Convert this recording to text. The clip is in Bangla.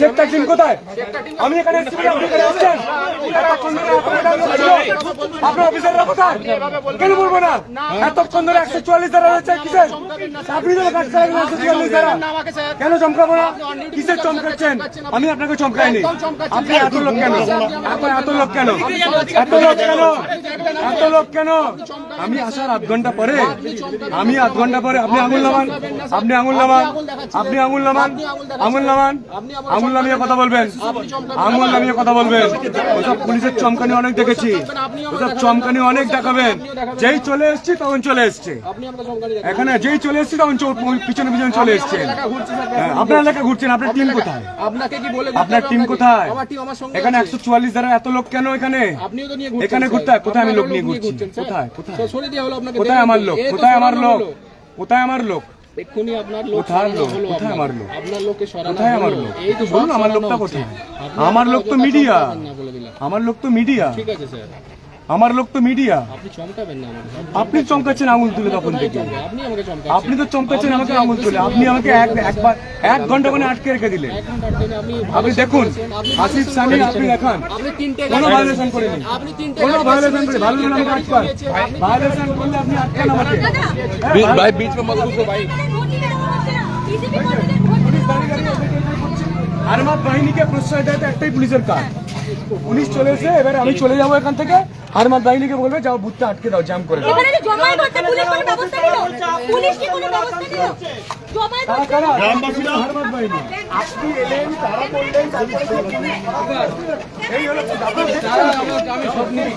সেক্টর টিম কোথায়? আমি এখানে আপনি আসছেন? আপনার অফিসাররা কোথায়? কেন বলব না? এতক্ষণ ধরে একশো চুয়াল্লিশ ধারা হচ্ছে কিসের? আপনি তো একশো চুয়াল্লিশ ধারা। কেন চমকাবো না? কিসের চমকাচ্ছেন? আমি আপনাকে চমকাইনি। আপনি এত লোক কেন? আপনি এত লোক কেন? এত লোক কেন? এত লোক কেন? আমি আসার আধ ঘণ্টা পরে আমি আধ ঘণ্টা পরে আপনি আঙুল নামান। আপনি আঙুল নামান। আপনি আঙুল নামান। আঙুল নামান আঙুল নামিয়ে কথা বলবেন। আঙুল নামিয়ে কথা বলবেন। ওসব পুলিশের চমকানি অনেক দেখেছি। ওসব চমকানি অনেক দেখাবেন। যেই চলে এসছি তখন চলে এসছে। এখানে যেই চলে এসছি তখন পিছনে পিছনে চলে এসছেন হ্যাঁ, আপনার এলাকা ঘুরছেন আপনার টিম কোথায়? আপনাকে কি বলে আপনার টিম কোথায়? এখানে একশো চুয়াল্লিশ দ্বারা এত লোক কেন এখানে? এখানে। ঘুরতে হয় কোথায় আমি লোক নিয়ে ঘুরছি? কোথায়? কোথায়? কোথায় আমার লোক? কোথায় আমার লোক? কোথায় আমার লোক? এক্ষুনি আপনার লোক সরানো হলো কোথায় আপনার। আমার লোক? আপনার লোককে সরানো কোথায় আমার এই তো বলুন আমার লোকটা। কোথায় আমার লোক তো মিডিয়া। আমার লোক তো মিডিয়া ঠিক আছে স্যার আমার লোক তো মিডিয়া। আপনি চমকাচ্ছেন আঙুল তুলে তখন থেকে। আপনি তো চমকাচ্ছেন আমাকে আঙুল তুলে। আপনি আমাকে একবার এক ঘণ্টা করে আটকে রেখে দিলেন। আপনি দেখুন আসিফ সামি আপনি দেখান কোনো ভায়োলেশন করেনি কোনো ভায়োলেশন করে ভালো আমাকে আটকান। ভায়োলেশন করলে আপনি আটকান আমাকে। হ্যাঁ, ভাই। বিচ মত ভাই বাহিনীকে প্রশ্রয় দেয় একটাই পুলিশের কাজ। পুলিশ চলে এসে এবার আমি চলে যাব এখান থেকে। হারমাদ বাহিনীকে বলবে যাও বুথটা আটকে দাও জাম করে দাও। আমি সব নিয়ে